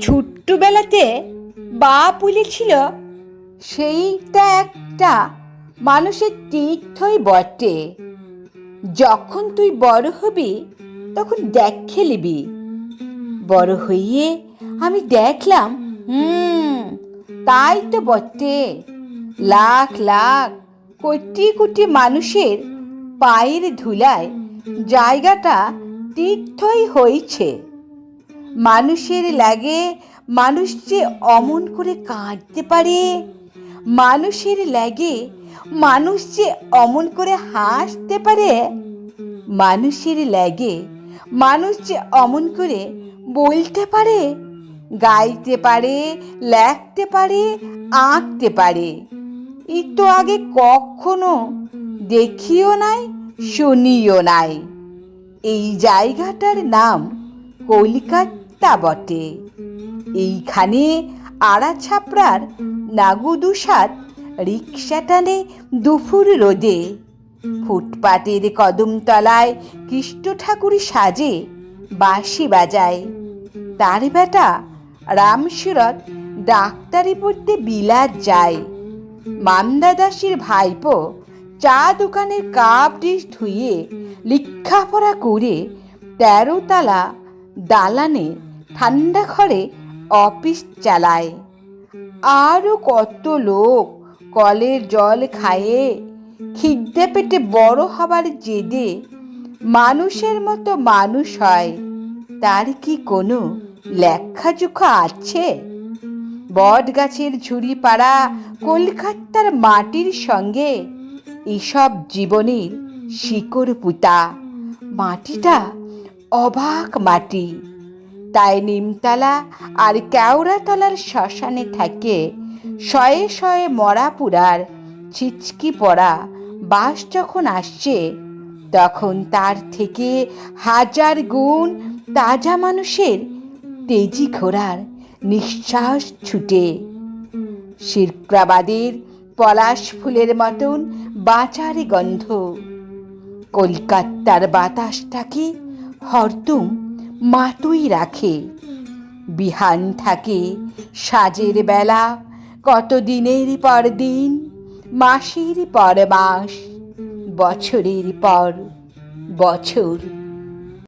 ছোট্টবেলাতে বাপ বলেছিল, সেইটা একটা মানুষের তীর্থই বটে। যখন তুই বড় হবি, তখন দেখে নিবি বড় হইয়ে আমি দেখলাম, হুম, তাই তো বটে। লাখ লাখ, কোটি কোটি মানুষের পায়ের ধুলায় জায়গাটা তীর্থই হয়েছে মানুষের লাগে, মানুষ যে অমন করে কাঁদতে পারে। মানুষের লাগে, মানুষ যে অমন করে হাসতে পারে। মানুষের লাগে, মানুষ যে অমন করে বলতে পারে, গাইতে পারে, লেখতে পারে, আঁকতে পারে। এই তো আগে কখনো দেখিও নাই, শুনিও নাই। এই জায়গাটার নাম কলিকাতা বটে। এইখানে আড়া আড়াছাপড়ার নাগুদুসাত রিক্সা টানে দুপুর রোদে। ফুটপাতের কদমতলায় কৃষ্ণ ঠাকুর সাজে, বাঁশি বাজায়। তার বেটা রামসুরত ডাক্তারি পড়তে বিলাত যায়। মান্দা দাসের ভাইপো চা দোকানের কাপ ডিশ ধুয়ে, লিখাপড়া করে তেরো তালা দালানে ঠান্ডা ঘরে অফিস চালায়। আরও কত লোক কলের জল খায়ে খিদ্দে পেটে বড় হবার জেদে মানুষের মতো মানুষ হয়। তার কি কোনো লেখাজোখা আছে? বট গাছের ঝুড়ি পাড়া কলকাতার মাটির সঙ্গে এসব জীবনের শিকড় পুতা। মাটিটা অবাক মাটি। তাই নিমতলা আর কেওড়াতলার শ্মশানে থাকে শয়ে শয়ে মরা পুরার ছিচকি পড়া বাস যখন আসছে, তখন তার থেকে হাজার গুণ তাজা মানুষের তেজি ঘোড়ার নিঃশ্বাস ছুটে। শিরক্রাবাদের পলাশ ফুলের মতন বাঁচারে গন্ধ। কলকাতার বাতাসটাকে হরদম মাতুই রাখে। বিহান থাকে সাজের বেলা। কত দিনের পর দিন, মাসের পর মাস, বছরের পর বছর।